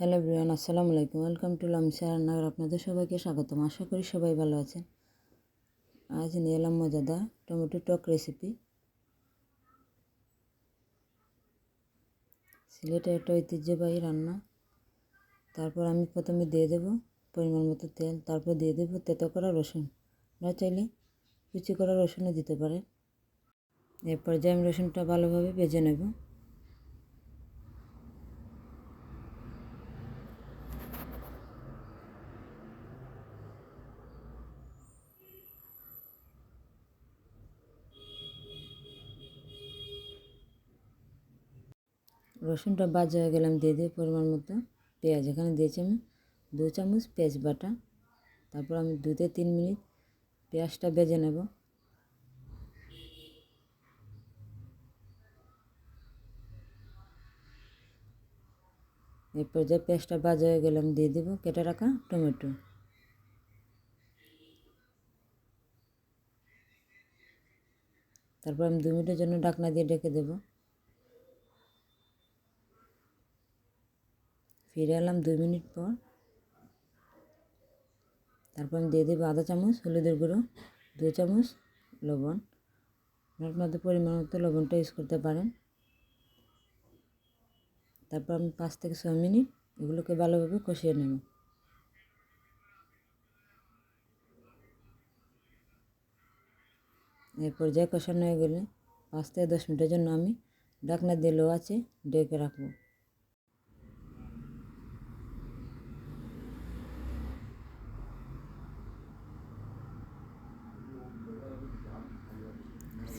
Hello Brian আসসালামু আলাইকুম। Welcome to লামসা রান্নাঘর। আপনাদের সবাইকে স্বাগতম। আশা করি সবাই ভালো আছেন। আজ নিয়ে এলাম মজাদার টমেটো টক রেসিপি। সিলেটের একটা ঐতিহ্যবাহী রান্না। তারপর আমি প্রথমে দিয়ে দেব পরিমাণ মতো তেল, তারপর দিয়ে দেবো তেতো করা রসুন। না চাইলে কুচি করা রসুনও দিতে পারেন। এরপর যে আমি রসুনটা ভালোভাবে ভেজে নেব রসুনটা বাজা হয়ে গেলাম দিয়ে দিয়ে পরিমাণ মতো পেঁয়াজ। এখানে দিয়েছি আমি দু চামচ পেঁয়াজ বাটা। তারপর আমি দু থেকে তিন মিনিট পেঁয়াজটা বেজে নেব। এরপর যে পেঁয়াজটা বাজা হয়ে গেলাম দিয়ে দেবো কেটে রাখা টমেটো। তারপর আমি দু মিনিটের জন্য ডাকনা দিয়ে ডেকে দেবো। ফিরে এলাম দুই মিনিট পর। তারপর আমি দিয়ে দেবো আধা চামচ, হলুদের গুঁড়ো দু চামচ লবণ। মধ্যে পরিমাণ মতো লবণটা ইউজ করতে পারেন। তারপর আমি পাঁচ থেকে ছয় মিনিট এগুলোকে ভালোভাবে কষিয়ে নেব। এই পর্যায়ে কষানো হয়ে গেলে পাঁচ থেকে দশ মিনিটের জন্য আমি ডাকনা দিয়ে লো আছে ডেকে রাখব।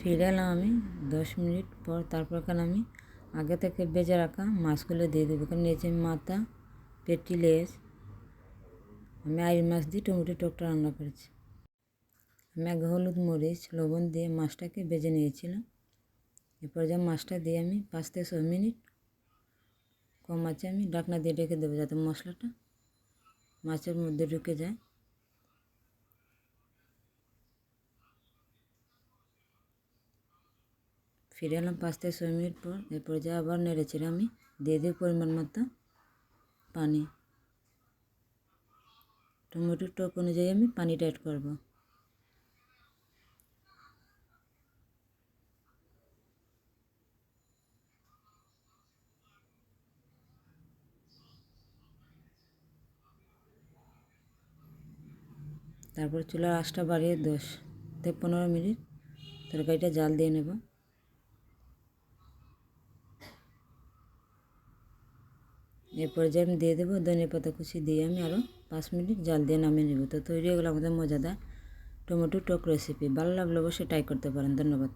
ফিরে এলাম আমি দশ মিনিট পর, তারপর এখানে আমি আগে থেকে বেজে রাখা মাছগুলো দিয়ে দেবো। এখানে নিয়েছি মাথা, পেটি, লেজ, আমি আই মাছ দিয়ে টমেটো টকটা রান্না করেছি। আমি আগে হলুদ মরিচ, লবণ দিয়ে মাছটাকে বেজে নিয়েছিলাম। এরপর যে মাছটা দিয়ে আমি পাঁচ থেকে ছয় মিনিট কম আছে আমি ডাকনা দিয়ে রেখে দেবো যাতে মশলাটা মাছের মধ্যে ঢুকে যায়। ফিরে এলাম পাঁচ থেকে ছয় মিনিট পর, এরপর যা আবার নেড়েছিলাম আমি দিয়ে দিই পরিমাণ মতো পানি। টমেটোর টক অনুযায়ী আমি পানিটা অ্যাড করব। তারপর চুলার আঁচটা বাড়িয়ে দশ থেকে পনেরো মিনিট তরকারিটা জাল দিয়ে নেব। এরপর যে আমি দিয়ে দেবো ধনে পাতা কুচি দিয়ে আমি আরও পাঁচ মিনিট জাল দিয়ে নামিয়ে নেব। তো তৈরি হয়ে গেলো আমাদের মজাদার টমেটো টক রেসিপি ভালো লাগলে অবশ্যই ট্রাই করতে পারেন। ধন্যবাদ।